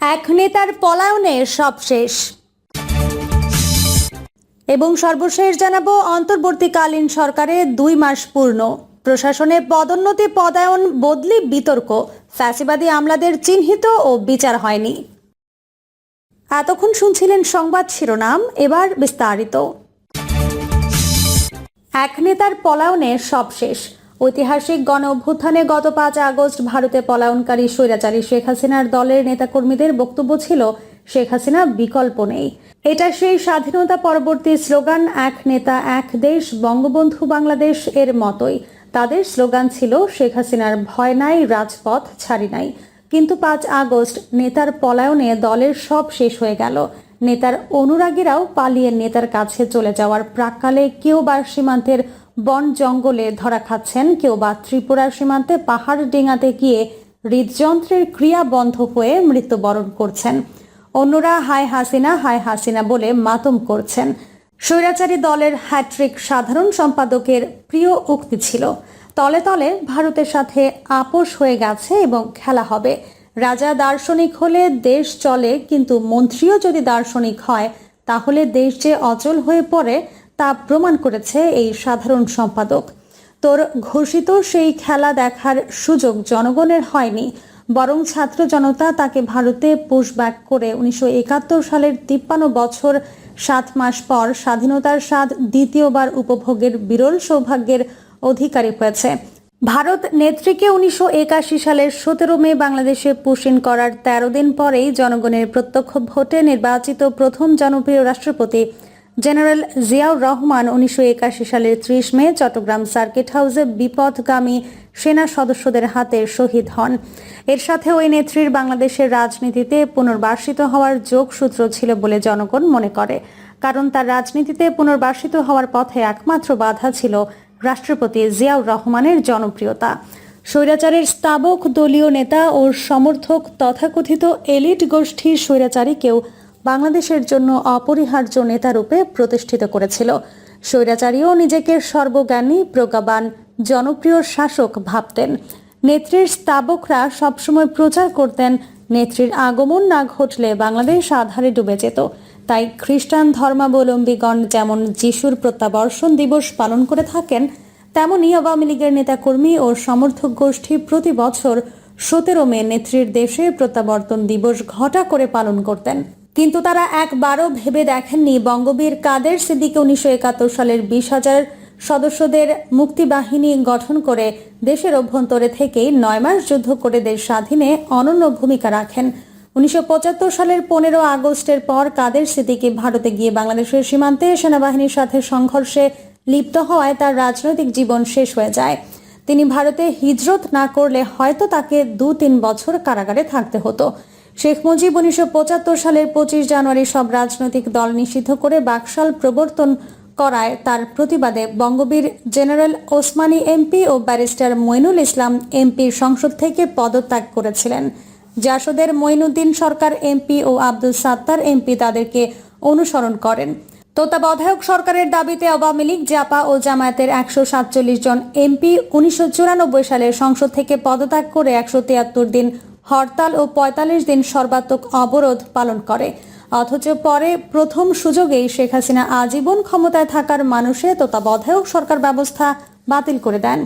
এক নেতার পলায়নে সব শেষ। এবং সর্বশেষ জানাব, অন্তর্বর্তীকালীন সরকারে দুই মাস পূর্ণ। প্রশাসনে পদোন্নতি, পদায়ন, বদলি, বিতর্ক। ফ্যাসিবাদী আমলাদের চিহ্নিত ও বিচার হয়নি। এতক্ষণ শুনছিলেন সংবাদ শিরোনাম, এবার বিস্তারিত। এক নেতার পলায়নে সব শেষ। ঐতিহাসিক গণ অভ্যুত্থানে গত পাঁচ আগস্ট ভারতে পলায়নকারী স্বৈরাচারী শেখ হাসিনার দলের নেতাকর্মীদের বক্তব্য ছিল, শেখ হাসিনা বিকল্প নেই। এটা সেই স্বাধীনতা পরবর্তী স্লোগান, এক নেতা, এক দেশ, বঙ্গবন্ধু বাংলাদেশ এর মতোই। তাদের স্লোগান ছিল, শেখ হাসিনার ভয় নাই, রাজপথ ছাড়ি নাই। কিন্তু পাঁচ আগস্ট নেতার পলায়নে দলের সব শেষ হয়ে গেল। নেতার অনুরাগীরাও পালিয়ে নেতার কাছে চলে যাওয়ার প্রাককালে কেউ বা সীমান্তের বন জঙ্গলে ধরা খাচ্ছেন কেউ বা ত্রিপুরার সীমান্তে পাহাড় ডেঙাতে গিয়ে হৃদযন্ত্রের ক্রিয়া বন্ধ হয়ে মৃত্যুবরণ করছেন। অন্যরা, হায় হাসিনা হায় হাসিনা বলে মাতম করছেন। স্বৈরাচারী দলের হ্যাট্রিক সাধারণ সম্পাদকের প্রিয় উক্তি ছিল, তলে তলে ভারতের সাথে আপোষ হয়ে গেছে এবং খেলা হবে। রাজা দার্শনিক হলে দেশ চলে, কিন্তু মন্ত্রীও যদি দার্শনিক হয়, তাহলে দেশ যে অচল হয়ে পড়ে তা প্রমাণ করেছে এই সাধারণ সম্পাদক। তোর ঘোষিত সেই খেলা দেখার সুযোগ জনগণের হয়নি, বরং ছাত্র জনতা তাকে ভারতে পুশব্যাক করে উনিশশো একাত্তর সালের তিপ্পান্ন বছর সাত মাস পর স্বাধীনতার স্বাদ দ্বিতীয়বার উপভোগের বিরল সৌভাগ্যের অধিকারী হয়েছে। ভারত নেত্রীকে উনিশশো একাশি সালের সতেরো মে বাংলাদেশে পুষিন করার তেরো দিন পরেই জনগণের প্রত্যক্ষ ভোটে নির্বাচিত প্রথম জনপ্রিয় রাষ্ট্রপতি জেনারেল জিয়াউর রহমান উনিশশো একাশি সালের ত্রিশ মে চট্টগ্রাম সার্কিট হাউসে বিপদগামী সেনা সদস্যদের হাতে শহীদ হন। এর সাথে ওই নেত্রীর বাংলাদেশের রাজনীতিতে পুনর্বাসিত হওয়ার যোগসূত্র ছিল বলে জনগণ মনে করে। কারণ তার রাজনীতিতে পুনর্বাসিত হওয়ার পথে একমাত্র বাধা ছিল রাষ্ট্রপতি জিয়াউর রহমানের জনপ্রিয়তা। স্বৈরাচারের স্তাবক দলীয় নেতা ও সমর্থক তথাকথিত এলিট গোষ্ঠীর স্বৈরাচারীকেও বাংলাদেশের জন্য অপরিহার্য নেতারূপে প্রতিষ্ঠিত করেছিল। স্বৈরাচারীও নিজেকে সর্বজ্ঞানী, প্রজ্ঞাবান, জনপ্রিয় শাসক ভাবতেন। নেত্রীর স্তাবকরা সবসময় প্রচার করতেন, নেত্রীর আগমন না ঘটলে বাংলাদেশ আধারে ডুবে যেত। তাই খ্রিস্টান ধর্মাবলম্বীগণ যেমন যিশুর প্রত্যাবর্ষণ দিবস পালন করে থাকেন তেমনই আওয়ামী লীগের নেতাকর্মী ও সমর্থক গোষ্ঠী প্রতি বছর সতেরো মে নেত্রীর দেশে প্রত্যাবর্তন দিবস ঘটা করে পালন করতেন। কিন্তু তারা একবারও ভেবে দেখেননি বঙ্গবীর কাদের সিদ্দিকে উনিশশো একাত্তর সালের বিশ হাজার সদস্যদের মুক্তিবাহিনী গঠন করে দেশের অভ্যন্তরে থেকেই নয় মাস যুদ্ধ করে দেশ স্বাধীনে অনন্য ভূমিকা রাখেন। উনিশশো পঁচাত্তর সালের পনেরো আগস্টের পর কাদের সিদ্দিকি ভারতে গিয়ে বাংলাদেশের সীমান্তে সেনাবাহিনীর সাথে সংঘর্ষে লিপ্ত হওয়ায় তার রাজনৈতিক জীবন শেষ হয়ে যায়। তিনি ভারতে হিজরত না করলে হয়তো তাকে দু তিন বছর কারাগারে থাকতে হতো। শেখ মুজিব উনিশশো পঁচাত্তর সালের পঁচিশ জানুয়ারি সব রাজনৈতিক দল নিষিদ্ধ করে বাকশাল প্রবর্তন করায় তার প্রতিবাদে বঙ্গবীর জেনারেল ওসমানী এমপি ও ব্যারিস্টার মইনুল ইসলাম এমপির সংসদ থেকে পদত্যাগ করেছিলেন। জাসদের মইনুদ্দিন সরকার এমপি ও আব্দুল সাত্তার এমপি তাদেরকে অনুসরণ করেন। তত্ত্বাবধায়ক সরকারের দাবিতে আওয়ামী লীগ, জাপা ও জামায়াতের একশো সাতচল্লিশ জন এমপি উনিশশো চুরানব্বই সালে সংসদ থেকে পদত্যাগ করে একশো তিয়াত্তর দিন হরতাল ও পঁয়তাল্লিশ দিন সর্বাত্মক অবরোধ পালন করে। অথচ পরে প্রথম সুযোগেই শেখ হাসিনা আজীবন ক্ষমতায় থাকার মানুষে তত্ত্বাবধায়ক সরকার ব্যবস্থা বাতিল করে দেন।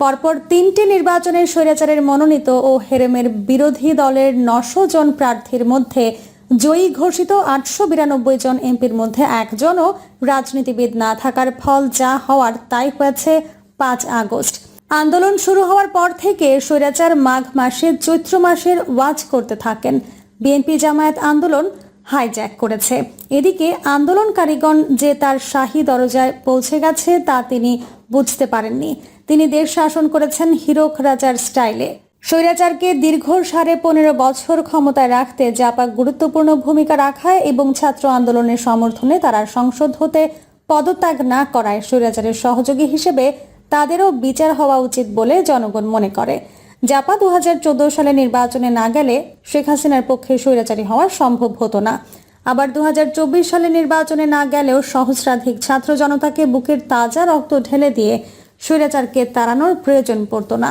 পরপর তিনটি নির্বাচনে স্বৈরাচারের মনোনীত ও হেরেমের বিরোধী দলের নশো জন প্রার্থীর মধ্যে জয়ী ঘোষিত আটশো বিরানব্বই জন এমপির মধ্যে একজনও রাজনীতিবিদ না থাকার ফল যা হওয়ার তাই হয়েছে পাঁচ আগস্ট। আন্দোলন শুরু হওয়ার পর থেকে স্বৈরাচার মাঘ মাসে চৈত্র মাসের ওয়াজ করতে থাকেন। বিএনপি জামায়াত আন্দোলন হাইজ্যাক করেছে। এদিকে আন্দোলনকারীগণ যে তার শাহী দরজায় পৌঁছে গেছে তা তিনি বুঝতে পারেননি। তিনি দেশ শাসন করেছেন হিরক রাজার স্টাইলে। স্বৈরাচারকে দীর্ঘ সাড়ে পনেরো বছর ক্ষমতায় রাখতে জাপা গুরুত্বপূর্ণ ভূমিকা রাখায় এবং ছাত্র আন্দোলনের সমর্থনে তারা সংসদ হতে পদত্যাগ না করায় স্বৈরাচারের সহযোগী হিসেবে তাদেরও বিচার হওয়া উচিত বলে জনগণ মনে করে। জাপা দু হাজার চোদ্দ সালে নির্বাচনে না গেলে শেখ হাসিনার পক্ষে স্বৈরাচারী হওয়া সম্ভব হতো না। আবার দু সালে নির্বাচনে না গেলেও সহস্রাধিক ছাত্র জনতাকে বুকের তাজা রক্ত ঢেলে দিয়ে স্বৈরাচারকে তাড়ানোর প্রয়োজন পড়ত না।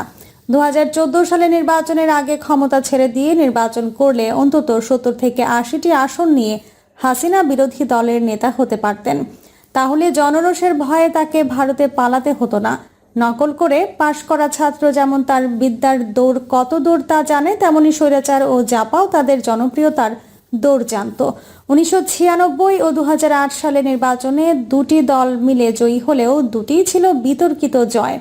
দু হাজার চোদ্দ সালে নির্বাচনের আগে ক্ষমতা ছেড়ে দিয়ে নির্বাচন করলে অন্তত সত্তর থেকে আশিটি আসন নিয়ে হাসিনা বিরোধী দলের নেতা হতে পারতেন। তাহলে জনরোষের ভয়ে তাকে ভারতে পালাতে হতো না। নকল করে পাশ করা ছাত্র যেমন তার বিদ্যার দৌড় কত দূর তা জানে, তেমনি স্বৈরাচার ও জাপাও তাদের জনপ্রিয়তার দৌড় জানত। উনিশশো ছিয়ানব্বই ও দু হাজার আট সালে নির্বাচনে দুটি দল মিলে জয়ী হলেও দুটিই ছিল বিতর্কিত জয়।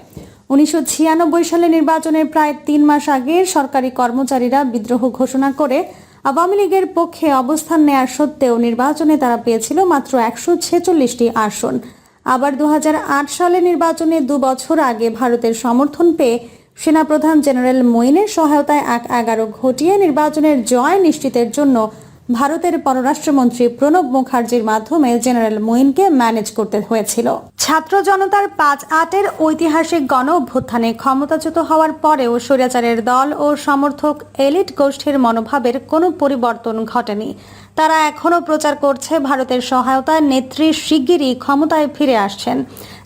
উনিশশো ছিয়ানব্বই সালে নির্বাচনের প্রায় তিন মাস আগে সরকারি কর্মচারীরা বিদ্রোহ ঘোষণা করে আওয়ামী লীগের পক্ষে অবস্থান নেয়ার সত্ত্বেও নির্বাচনে তারা পেয়েছিল মাত্র একশো ছেচল্লিশটি আসন। আবার দু হাজার আট সালে নির্বাচনে দু বছর আগে ভারতের সমর্থন পেয়ে সেনাপ্রধান জেনারেল মইনের সহায়তায় এক এগারো ঘটিয়ে নির্বাচনের জয় নিশ্চিতের জন্য ভারতের পররাষ্ট্রমন্ত্রী প্রণব মুখার্জির মাধ্যমে জেনারেল মঈনকে ম্যানেজ করতে হয়েছিল। ছাত্র জনতার পাঁচ আটের ঐতিহাসিক গণ অভ্যুত্থানে ক্ষমতাচ্যুত হওয়ার পরেও স্বৈরাচারের দল ও সমর্থক এলিট গোষ্ঠীর মনোভাবের কোনো পরিবর্তন ঘটেনি। তারা এখনও প্রচার করছে ভারতের সহায়তায় নেত্রী শিগগিরই ক্ষমতায় ফিরে আসছেন।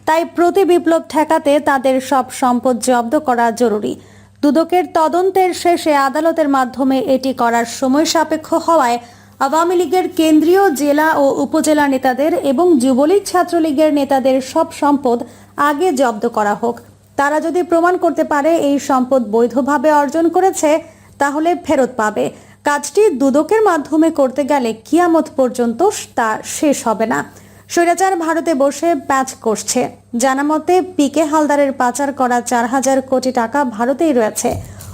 তাই প্রতি বিপ্লব ঠেকাতে তাদের সব সম্পদ জব্দ করা জরুরি। দুদকের তদন্তের শেষে আদালতের মাধ্যমে এটি করার সময় সাপেক্ষ হওয়ায় আওয়ামী লীগের কেন্দ্রীয় জেলা ও উপজেলা নেতাদের এবং যুবলীগ ছাত্রলীগের নেতাদের সব সম্পদ আগে জব্দ করা হোক। তারা যদি প্রমাণ করতে পারে এই সম্পদ বৈধভাবে অর্জন করেছে, তাহলে ফেরত পাবে। কাজটি দুদকের মাধ্যমে করতে গেলে কিয়ামত পর্যন্ত তা শেষ হবে না। স্বৈরাচার ভারতে বসে প্যাচ করছে জানা মতে পিকে হালদারের পাচার করা চার হাজার কোটি টাকা ভারতেই রয়েছে।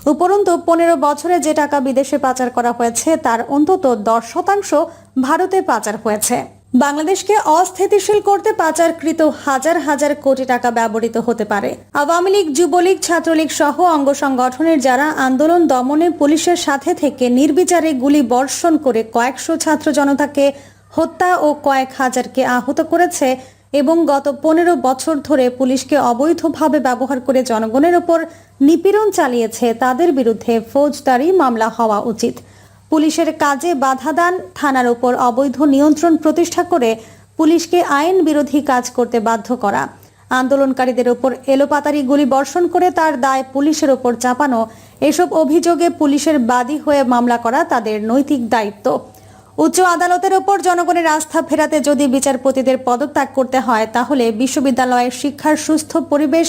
উপরন্তু পনেরো বছরে যে টাকা বিদেশে পাচার করা হয়েছে, তার অন্তত দশ শতাংশ ভারতে পাচার হয়েছে। বাংলাদেশকে অস্থিতিশীল করতে পাচারকৃত হাজার হাজার কোটি টাকা ব্যবহৃত হতে পারে। আওয়ামী লীগ, যুবলীগ, ছাত্রলীগ সহ অঙ্গ সংগঠনের যারা আন্দোলন দমনে পুলিশের সাথে থেকে নির্বিচারে গুলি বর্ষণ করে কয়েকশো ছাত্র জনতাকে হত্যা ও কয়েক হাজারকে আহত করেছে এবং গত পনেরো বছর ধরে পুলিশকে অবৈধভাবে ব্যবহার করে জনগণের ওপর নিপীড়ন চালিয়েছে তাদের বিরুদ্ধে ফৌজদারি মামলা হওয়া উচিত। পুলিশের কাজে বাধা দান থানার উপর অবৈধ নিয়ন্ত্রণ প্রতিষ্ঠা করে পুলিশকে আইন বিরোধী কাজ করতে বাধ্য করা। আন্দোলনকারীদের ওপর এলোপাতারি গুলি বর্ষণ করে তার দায় পুলিশের ওপর চাপানো। এসব অভিযোগে পুলিশের বাদী হয়ে মামলা করা তাদের নৈতিক দায়িত্ব। উচ্চ আদালতের ওপর জনগণের আস্থা ফেরাতে যদি বিচারপতিদের পদত্যাগ করতে হয়, তাহলে বিশ্ববিদ্যালয়ের শিক্ষার সুস্থ পরিবেশ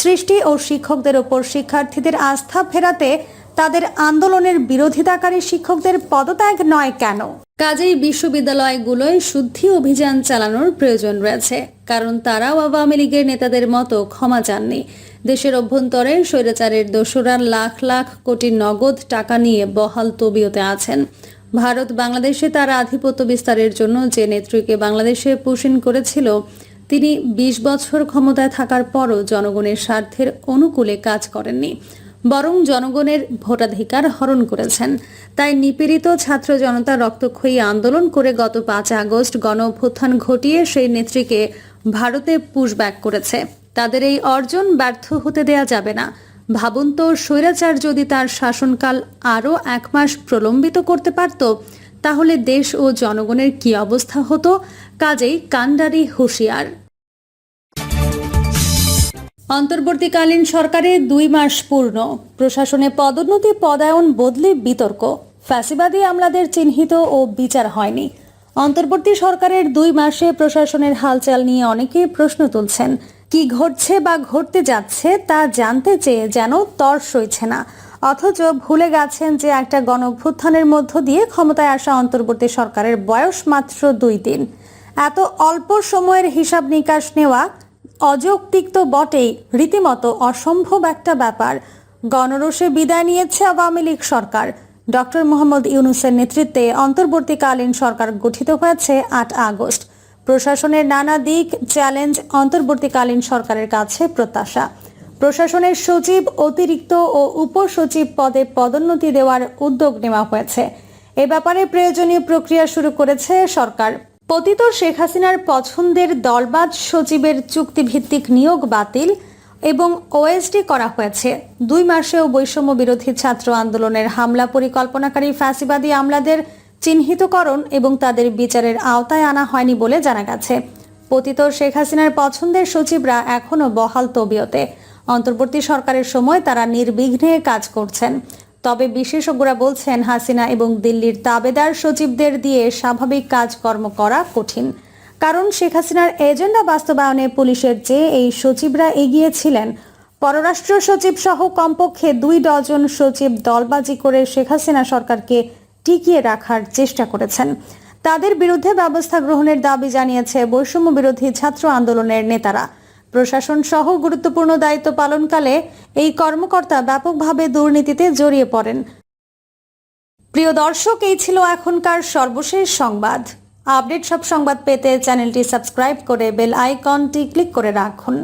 সৃষ্টি ও শিক্ষকদের ওপর শিক্ষার্থীদের আস্থা ফেরাতে তাদের আন্দোলনের বিরোধিতাকারী শিক্ষকদের পদত্যাগ নয় কেন? কাজেই বিশ্ববিদ্যালয়গুলোয় শুদ্ধি অভিযান চালানোর প্রয়োজন রয়েছে, কারণ তারাও আওয়ামী লীগের নেতাদের মতো ক্ষমা চাননি। দেশের অভ্যন্তরে স্বৈরাচারের দোসরা লাখ লাখ কোটি নগদ টাকা নিয়ে বহাল তবিয়তে আছেন। ভারত বাংলাদেশে তার আধিপত্য বিস্তারের জন্য যে নেত্রীকে বাংলাদেশে পোষণ করেছিল, তিনি ২০ বছর ক্ষমতায় থাকার পরও জনগণের স্বার্থের অনুকূলে কাজ করেননি, বরং জনগণের ভোটাধিকার হরণ করেছেন। তাই নিপীড়িত ছাত্র জনতা রক্তক্ষয়ী আন্দোলন করে গত পাঁচ আগস্ট গণ অভ্যুত্থান ঘটিয়ে সেই নেত্রীকে ভারতে পুশব্যাক করেছে। তাদের এই অর্জন ব্যর্থ হতে দেয়া যাবে না। ভাবুন তো, স্বৈরাচার যদি তার শাসনকাল আরও এক মাস প্রলম্বিত করতে পারত, তাহলে দেশ ও জনগণের কি অবস্থা হতো? কাজেই কান্ডারি হুঁশিয়ার। অন্তর্বর্তীকালীন সরকারে দুই মাস পূর্ণ। প্রশাসনে পদোন্নতি, পদায়ন, বদলে, বিতর্ক। ফ্যাসিবাদী আমলাদের চিহ্নিত ও বিচার হয়নি। অন্তর্বর্তী সরকারের দুই মাসে প্রশাসনের হালচাল নিয়ে অনেকেই প্রশ্ন তুলছেন। কি ঘটছে বা ঘটতে যাচ্ছে তা জানতে চেয়ে যেন তর সইছে না। অথচ ভুলে গেছেন যে একটা গণঅভ্যুত্থানের মধ্য দিয়ে ক্ষমতায় আসা অন্তর্বর্তী সরকারের বয়স মাত্র দুই দিন। এত অল্প সময়ের হিসাব নিকাশ নেওয়া অযৌক্তিক তো বটেই, রীতিমতো অসম্ভব একটা ব্যাপার। গণরোষে বিদায় নিয়েছে আওয়ামী লীগ সরকার। ডক্টর মোহাম্মদ ইউনুসের নেতৃত্বে অন্তর্বর্তীকালীন সরকার গঠিত হয়েছে আট আগস্ট। প্রশাসনের নানা দিক চ্যালেঞ্জ অন্তর্বর্তীকালীন সরকারের কাছে প্রত্যাশা। প্রশাসনের সচিব, অতিরিক্ত ও উপসচিব পদে পদোন্নতি দেওয়ার উদ্যোগ নেওয়া হয়েছে। এ ব্যাপারে প্রয়োজনীয় প্রক্রিয়া শুরু করেছে সরকার। পতিত শেখ হাসিনার পছন্দের দলবাজ সচিবের চুক্তিভিত্তিক নিয়োগ বাতিল এবং ওএসডি করা হয়েছে। দুই মাসেও বৈষম্য বিরোধী ছাত্র আন্দোলনের হামলা পরিকল্পনাকারী ফ্যাসিবাদী আমলাদের চিহ্নিতকরণ এবং তাদের বিচারের আওতায় আনা হয়নি বলে জানা গেছে। পতিত শেখ হাসিনার পছন্দের সচিবরা এখনও বহাল তবিয়তে। অন্তর্বর্তী সরকারের সময় তারা নির্বিঘ্নে কাজ করছেন। তবে বিশেষজ্ঞরা বলছেন, হাসিনা এবং দিল্লির তাবেদার সচিবদের দিয়ে স্বাভাবিক কাজকর্ম করা কঠিন। কারণ শেখ হাসিনার এজেন্ডা বাস্তবায়নে পুলিশের চেয়ে এই সচিবরা এগিয়ে ছিলেন পররাষ্ট্র সচিব সহ কমপক্ষে দুই ডজন সচিব দলবাজি করে শেখ হাসিনা সরকারকে টিকিয়ে রাখার চেষ্টা করেছেন। তাদের বিরুদ্ধে ব্যবস্থা গ্রহণের দাবি জানিয়েছে বৈষম্য বিরোধী ছাত্র আন্দোলনের নেতারা। প্রশাসন সহ গুরুত্বপূর্ণ দায়িত্ব পালনকালে এই কর্মকর্তা ব্যাপকভাবে দুর্নীতিতে জড়িয়ে পড়েন। প্রিয় দর্শক, এই ছিল এখনকার সর্বশেষ সংবাদ। আপডেট সব সংবাদ পেতে চ্যানেলটি সাবস্ক্রাইব করে বেল আইকনটি ক্লিক করে রাখুন।